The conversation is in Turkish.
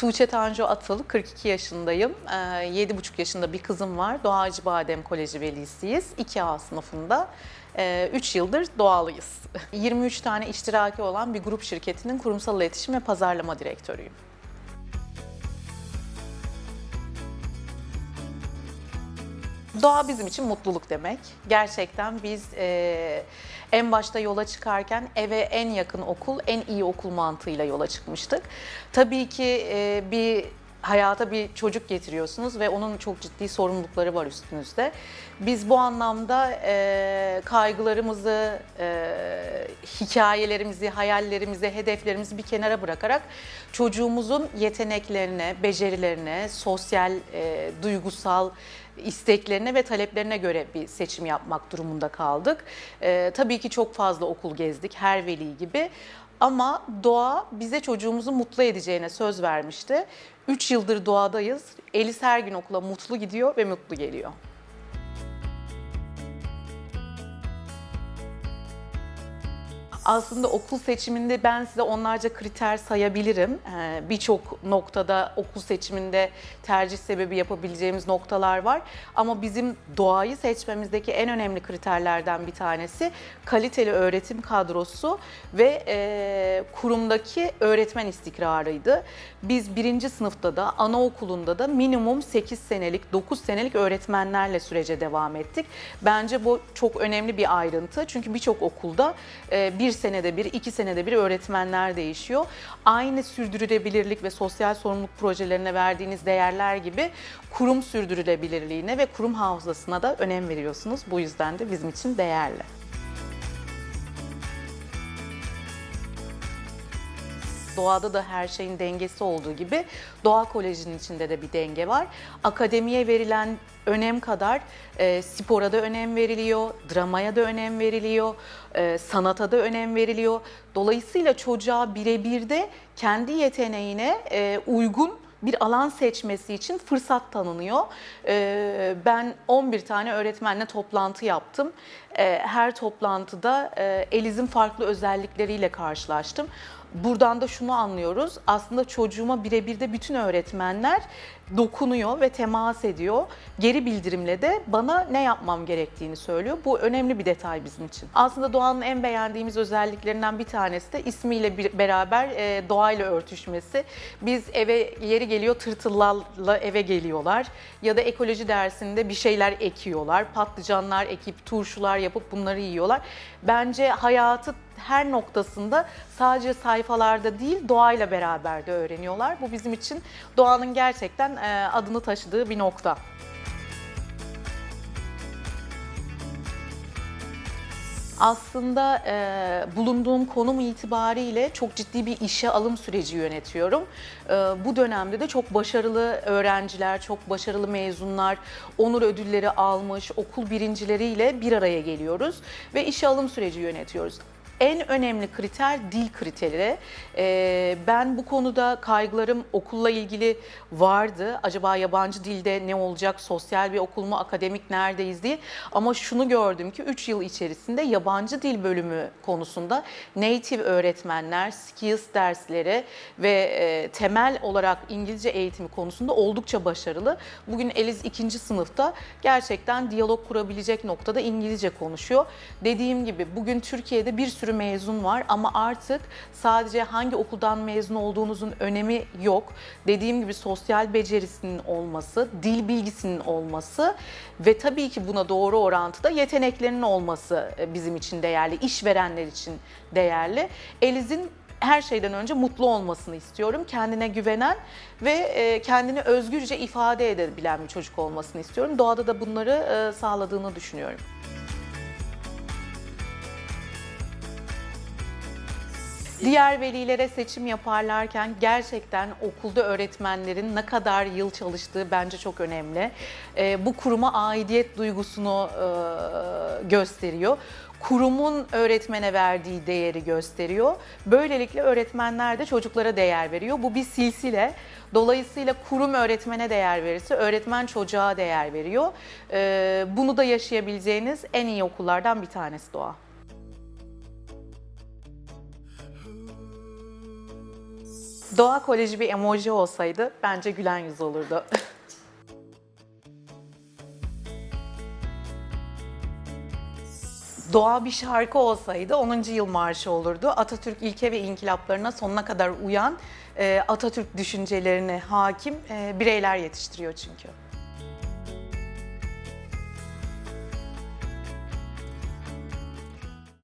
Tuğçe Tanju Atıl, 42 yaşındayım. 7,5 yaşında bir kızım var. Doğa Acıbadem Koleji velisiyiz. 2A sınıfında. 3 yıldır doğalıyız. 23 tane iştiraki olan bir grup şirketinin kurumsal iletişim ve pazarlama direktörüyüm. Doğa bizim için mutluluk demek. Gerçekten biz e, en başta yola çıkarken eve en yakın okul, en iyi okul mantığıyla yola çıkmıştık. Tabii ki e, bir hayata bir çocuk getiriyorsunuz ve onun çok ciddi sorumlulukları var üstünüzde. Biz bu anlamda e, kaygılarımızı, e, hikayelerimizi, hayallerimizi, hedeflerimizi bir kenara bırakarak çocuğumuzun yeteneklerine, becerilerine, sosyal, e, duygusal isteklerine ve taleplerine göre bir seçim yapmak durumunda kaldık. E, tabii ki çok fazla okul gezdik, her veli gibi. Ama doğa bize çocuğumuzu mutlu edeceğine söz vermişti. 3 yıldır doğadayız. Elis her gün okula mutlu gidiyor ve mutlu geliyor. Aslında okul seçiminde ben size onlarca kriter sayabilirim. Ee, Birçok noktada okul seçiminde tercih sebebi yapabileceğimiz noktalar var. Ama bizim doğayı seçmemizdeki en önemli kriterlerden bir tanesi kaliteli öğretim kadrosu ve e, kurumdaki öğretmen istikrarıydı. Biz birinci sınıfta da anaokulunda da minimum 8 senelik, 9 senelik öğretmenlerle sürece devam ettik. Bence bu çok önemli bir ayrıntı. Çünkü birçok okulda e, bir senede bir, iki senede bir öğretmenler değişiyor. Aynı sürdürülebilirlik ve sosyal sorumluluk projelerine verdiğiniz değerler gibi kurum sürdürülebilirliğine ve kurum hafızasına da önem veriyorsunuz. Bu yüzden de bizim için değerli. Doğada da her şeyin dengesi olduğu gibi Doğa Koleji'nin içinde de bir denge var. Akademiye verilen önem kadar e, spora da önem veriliyor, dramaya da önem veriliyor, e, sanata da önem veriliyor. Dolayısıyla çocuğa birebir de kendi yeteneğine e, uygun bir alan seçmesi için fırsat tanınıyor. Ee, Ben 11 tane öğretmenle toplantı yaptım. Ee, Her toplantıda e, Eliz'in farklı özellikleriyle karşılaştım. Buradan da şunu anlıyoruz. Aslında çocuğuma birebir de bütün öğretmenler dokunuyor ve temas ediyor. Geri bildirimle de bana ne yapmam gerektiğini söylüyor. Bu önemli bir detay bizim için. Aslında doğanın en beğendiğimiz özelliklerinden bir tanesi de ismiyle bir, beraber e, doğayla örtüşmesi. Biz eve yeri geliyor tırtıllarla eve geliyorlar ya da ekoloji dersinde bir şeyler ekiyorlar. Patlıcanlar ekip turşular yapıp bunları yiyorlar. Bence hayatı her noktasında sadece sayfalarda değil doğayla beraber de öğreniyorlar. Bu bizim için doğanın gerçekten e, adını taşıdığı bir nokta. Aslında e, bulunduğum konum itibariyle çok ciddi bir işe alım süreci yönetiyorum. E, bu dönemde de çok başarılı öğrenciler, çok başarılı mezunlar, onur ödülleri almış okul birincileriyle bir araya geliyoruz ve işe alım süreci yönetiyoruz en önemli kriter dil kriteri. Ee, ben bu konuda kaygılarım okulla ilgili vardı. Acaba yabancı dilde ne olacak, sosyal bir okul mu, akademik neredeyiz diye. Ama şunu gördüm ki 3 yıl içerisinde yabancı dil bölümü konusunda native öğretmenler, skills dersleri ve e, temel olarak İngilizce eğitimi konusunda oldukça başarılı. Bugün Eliz 2. sınıfta gerçekten diyalog kurabilecek noktada İngilizce konuşuyor. Dediğim gibi bugün Türkiye'de bir sürü mezun var ama artık sadece hangi okuldan mezun olduğunuzun önemi yok. Dediğim gibi sosyal becerisinin olması, dil bilgisinin olması ve tabii ki buna doğru orantıda yeteneklerinin olması e, bizim için değerli, işverenler için değerli. Eliz'in her şeyden önce mutlu olmasını istiyorum. Kendine güvenen ve e, kendini özgürce ifade edebilen bir çocuk olmasını istiyorum. Doğada da bunları e, sağladığını düşünüyorum. Diğer velilere seçim yaparlarken gerçekten okulda öğretmenlerin ne kadar yıl çalıştığı bence çok önemli. Ee, bu kuruma aidiyet duygusunu e, gösteriyor. Kurumun öğretmene verdiği değeri gösteriyor. Böylelikle öğretmenler de çocuklara değer veriyor. Bu bir silsile. Dolayısıyla kurum öğretmene değer verirse öğretmen çocuğa değer veriyor. Ee, bunu da yaşayabileceğiniz en iyi okullardan bir tanesi Doğa. Doğa Koleji bir emoji olsaydı bence gülen yüz olurdu. Doğa bir şarkı olsaydı 10. yıl marşı olurdu. Atatürk ilke ve inkılaplarına sonuna kadar uyan, e, Atatürk düşüncelerine hakim e, bireyler yetiştiriyor çünkü.